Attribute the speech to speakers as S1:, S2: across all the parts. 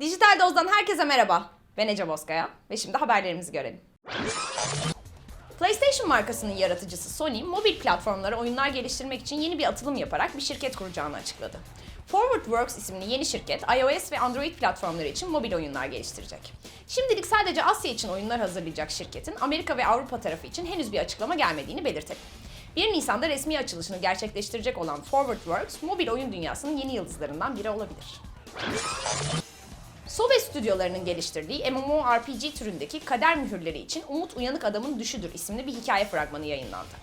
S1: Dijital Doz'dan herkese merhaba. Ben Ece Bozkaya ve şimdi haberlerimizi görelim. PlayStation markasının yaratıcısı Sony, mobil platformlara oyunlar geliştirmek için yeni bir atılım yaparak bir şirket kuracağını açıkladı. Forwardworks isimli yeni şirket, iOS ve Android platformları için mobil oyunlar geliştirecek. Şimdilik sadece Asya için oyunlar hazırlayacak şirketin Amerika ve Avrupa tarafı için henüz bir açıklama gelmediğini belirtelim. 1 Nisan'da resmi açılışını gerçekleştirecek olan Forwardworks, mobil oyun dünyasının yeni yıldızlarından biri olabilir. Sobe stüdyolarının geliştirdiği MMORPG türündeki kader mühürleri için Umut Uyanık Adamın Düşüdür isimli bir hikaye fragmanı yayınlandı.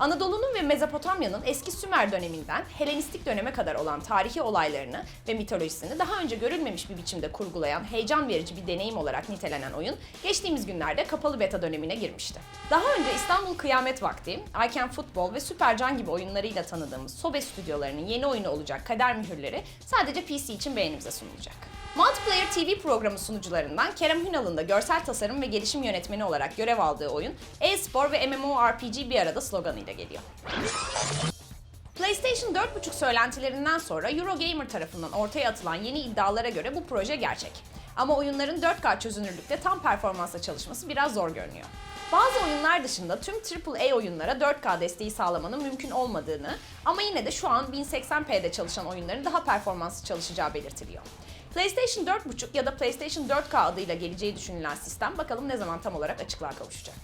S1: Anadolu'nun ve Mezopotamya'nın eski Sümer döneminden Helenistik döneme kadar olan tarihi olaylarını ve mitolojisini daha önce görülmemiş bir biçimde kurgulayan heyecan verici bir deneyim olarak nitelenen oyun geçtiğimiz günlerde kapalı beta dönemine girmişti. Daha önce İstanbul Kıyamet Vakti, I Can Football ve Supercan gibi oyunlarıyla tanıdığımız Sobe stüdyolarının yeni oyunu olacak kader mühürleri sadece PC için beğenimize sunulacak. Multiplayer TV programı sunucularından Kerem Hünal'ın da görsel tasarım ve gelişim yönetmeni olarak görev aldığı oyun, e-spor ve MMORPG bir arada sloganıyla geliyor. PlayStation 4.5 söylentilerinden sonra Eurogamer tarafından ortaya atılan yeni iddialara göre bu proje gerçek. Ama oyunların 4K çözünürlükte tam performansla çalışması biraz zor görünüyor. Bazı oyunlar dışında tüm AAA oyunlara 4K desteği sağlamanın mümkün olmadığını ama yine de şu an 1080p'de çalışan oyunların daha performanslı çalışacağı belirtiliyor. PlayStation 4.5 ya da PlayStation 4K adıyla geleceği düşünülen sistem bakalım ne zaman tam olarak açıklığa kavuşacak.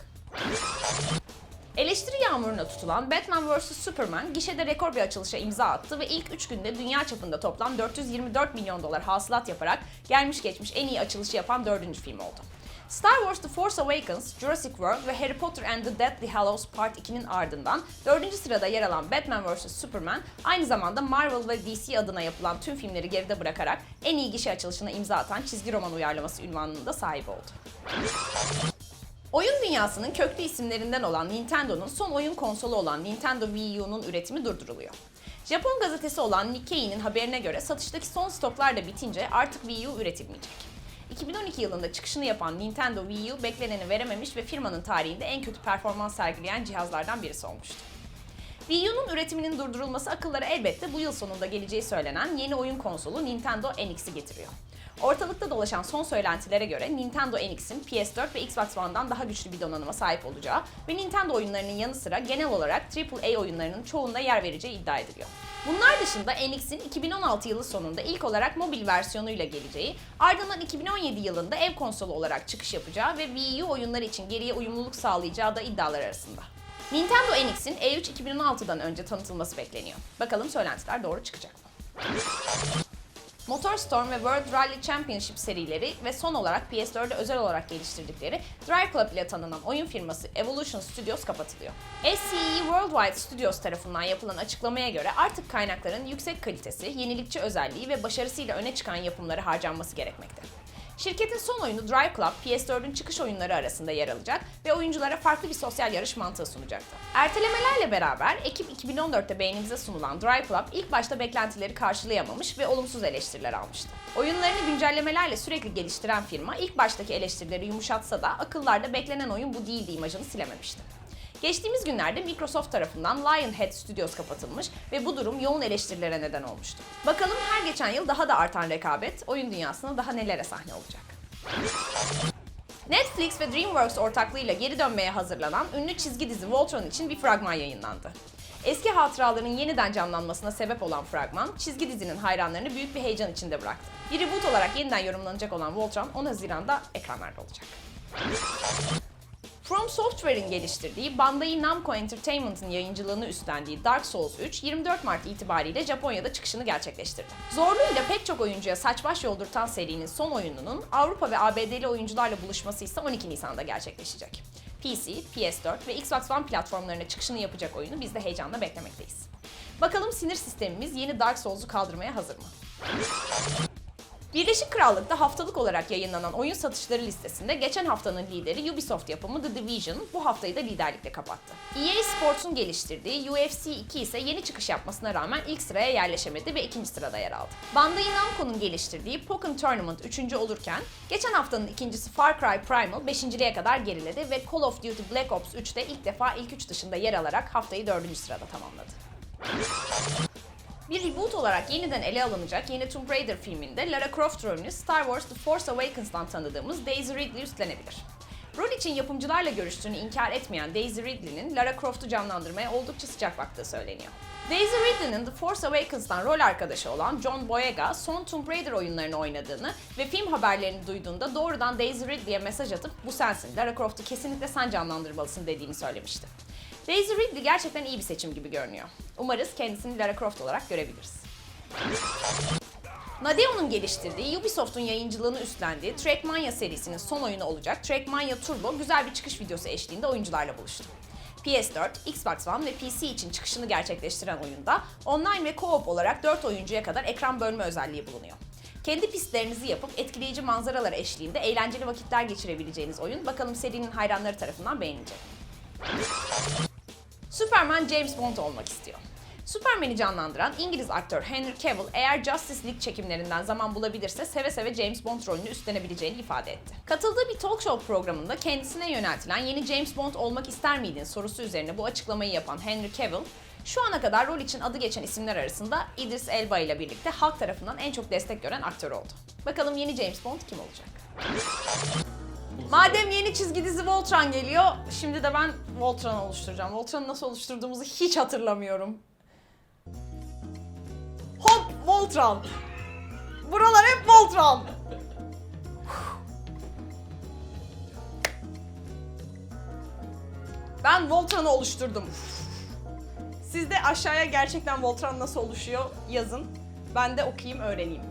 S1: Eleştiri yağmuruna tutulan Batman vs Superman gişede rekor bir açılışa imza attı ve ilk 3 günde dünya çapında toplam 424 milyon dolar hasılat yaparak gelmiş geçmiş en iyi açılışı yapan dördüncü film oldu. Star Wars The Force Awakens, Jurassic World ve Harry Potter and the Deathly Hallows Part 2'nin ardından 4. sırada yer alan Batman vs Superman aynı zamanda Marvel ve DC adına yapılan tüm filmleri geride bırakarak en iyi gişe açılışına imza atan çizgi roman uyarlaması ünvanının da sahibi oldu. Oyun dünyasının köklü isimlerinden olan Nintendo'nun son oyun konsolu olan Nintendo Wii U'nun üretimi durduruluyor. Japon gazetesi olan Nikkei'nin haberine göre satıştaki son stoklar da bitince artık Wii U üretilmeyecek. 2012 yılında çıkışını yapan Nintendo Wii U bekleneni verememiş ve firmanın tarihinde en kötü performans sergileyen cihazlardan birisi olmuştu. Wii U'nun üretiminin durdurulması akıllara elbette bu yıl sonunda geleceği söylenen yeni oyun konsolu Nintendo NX'i getiriyor. Ortalıkta dolaşan son söylentilere göre Nintendo NX'in PS4 ve Xbox One'dan daha güçlü bir donanıma sahip olacağı ve Nintendo oyunlarının yanı sıra genel olarak AAA oyunlarının çoğunda yer vereceği iddia ediliyor. Bunlar dışında NX'in 2016 yılı sonunda ilk olarak mobil versiyonuyla geleceği, ardından 2017 yılında ev konsolu olarak çıkış yapacağı ve Wii U oyunları için geriye uyumluluk sağlayacağı da iddialar arasında. Nintendo NX'in E3 2016'dan önce tanıtılması bekleniyor. Bakalım söylentiler doğru çıkacak mı? MotorStorm ve World Rally Championship serileri ve son olarak PS4'de özel olarak geliştirdikleri Drive Club ile tanınan oyun firması Evolution Studios kapatılıyor. SCE Worldwide Studios tarafından yapılan açıklamaya göre artık kaynakların yüksek kalitesi, yenilikçi özelliği ve başarısıyla öne çıkan yapımları harcanması gerekmekte. Şirketin son oyunu Drive Club, PS4'ün çıkış oyunları arasında yer alacak ve oyunculara farklı bir sosyal yarış mantığı sunacaktı. Ertelemelerle beraber ekip 2014'te beğenimize sunulan Drive Club ilk başta beklentileri karşılayamamış ve olumsuz eleştiriler almıştı. Oyunlarını güncellemelerle sürekli geliştiren firma ilk baştaki eleştirileri yumuşatsa da akıllarda beklenen oyun bu değildi imajını silememişti. Geçtiğimiz günlerde Microsoft tarafından Lionhead Studios kapatılmış ve bu durum yoğun eleştirilere neden olmuştu. Bakalım her geçen yıl daha da artan rekabet oyun dünyasında daha nelere sahne olacak. Netflix ve DreamWorks ortaklığıyla geri dönmeye hazırlanan ünlü çizgi dizi Voltron için bir fragman yayınlandı. Eski hatıraların yeniden canlanmasına sebep olan fragman, çizgi dizinin hayranlarını büyük bir heyecan içinde bıraktı. Bir reboot olarak yeniden yorumlanacak olan Voltron 10 Haziran'da ekranlarda olacak. From Software'in geliştirdiği Bandai Namco Entertainment'ın yayıncılığını üstlendiği Dark Souls 3 24 Mart itibariyle Japonya'da çıkışını gerçekleştirdi. Zorluğuyla pek çok oyuncuya saç baş yoldurtan serinin son oyununun Avrupa ve ABD'li oyuncularla buluşması ise 12 Nisan'da gerçekleşecek. PC, PS4 ve Xbox One platformlarına çıkışını yapacak oyunu biz de heyecanla beklemekteyiz. Bakalım sinir sistemimiz yeni Dark Souls'u kaldırmaya hazır mı? Birleşik Krallık'ta haftalık olarak yayınlanan oyun satışları listesinde geçen haftanın lideri Ubisoft yapımı The Division bu haftayı da liderlikle kapattı. EA Sports'un geliştirdiği UFC 2 ise yeni çıkış yapmasına rağmen ilk sıraya yerleşemedi ve ikinci sırada yer aldı. Bandai Namco'nun geliştirdiği Pokken Tournament üçüncü olurken geçen haftanın ikincisi Far Cry Primal beşinciliğe kadar geriledi ve Call of Duty Black Ops 3'te ilk defa ilk üç dışında yer alarak haftayı dördüncü sırada tamamladı. Bir reboot olarak yeniden ele alınacak yeni Tomb Raider filminde Lara Croft rolünü Star Wars The Force Awakens'tan tanıdığımız Daisy Ridley üstlenebilir. Rol için yapımcılarla görüştüğünü inkar etmeyen Daisy Ridley'nin Lara Croft'u canlandırmaya oldukça sıcak baktığı söyleniyor. Daisy Ridley'nin The Force Awakens'tan rol arkadaşı olan John Boyega son Tomb Raider oyunlarını oynadığını ve film haberlerini duyduğunda doğrudan Daisy Ridley'e mesaj atıp bu sensin, Lara Croft'u kesinlikle sen canlandırmalısın dediğini söylemişti. Daisy Ridley gerçekten iyi bir seçim gibi görünüyor. Umarız kendisini Lara Croft olarak görebiliriz. Nadeo'nun geliştirdiği, Ubisoft'un yayıncılığını üstlendiği Trackmania serisinin son oyunu olacak Trackmania Turbo güzel bir çıkış videosu eşliğinde oyuncularla buluştu. PS4, Xbox One ve PC için çıkışını gerçekleştiren oyunda online ve co-op olarak 4 oyuncuya kadar ekran bölme özelliği bulunuyor. Kendi pistlerinizi yapıp etkileyici manzaralar eşliğinde eğlenceli vakitler geçirebileceğiniz oyun bakalım serinin hayranları tarafından beğenilecek. Superman James Bond olmak istiyor. Superman'i canlandıran İngiliz aktör Henry Cavill eğer Justice League çekimlerinden zaman bulabilirse seve seve James Bond rolünü üstlenebileceğini ifade etti. Katıldığı bir talk show programında kendisine yöneltilen yeni James Bond olmak ister miydin sorusu üzerine bu açıklamayı yapan Henry Cavill, şu ana kadar rol için adı geçen isimler arasında Idris Elba ile birlikte halk tarafından en çok destek gören aktör oldu. Bakalım yeni James Bond kim olacak? Madem yeni çizgi dizi Voltron geliyor, şimdi de ben Voltron oluşturacağım. Voltron'u nasıl oluşturduğumuzu hiç hatırlamıyorum. Hop Voltron. Buralar hep Voltron. Ben Voltron'u oluşturdum. Siz de aşağıya gerçekten Voltron nasıl oluşuyor yazın. Ben de okuyayım, öğreneyim.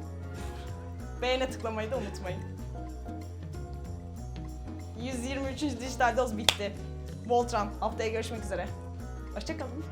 S1: Beğene tıklamayı da unutmayın. 123. dijital doz bitti. Voltron. Haftaya görüşmek üzere. Hoşçakalın.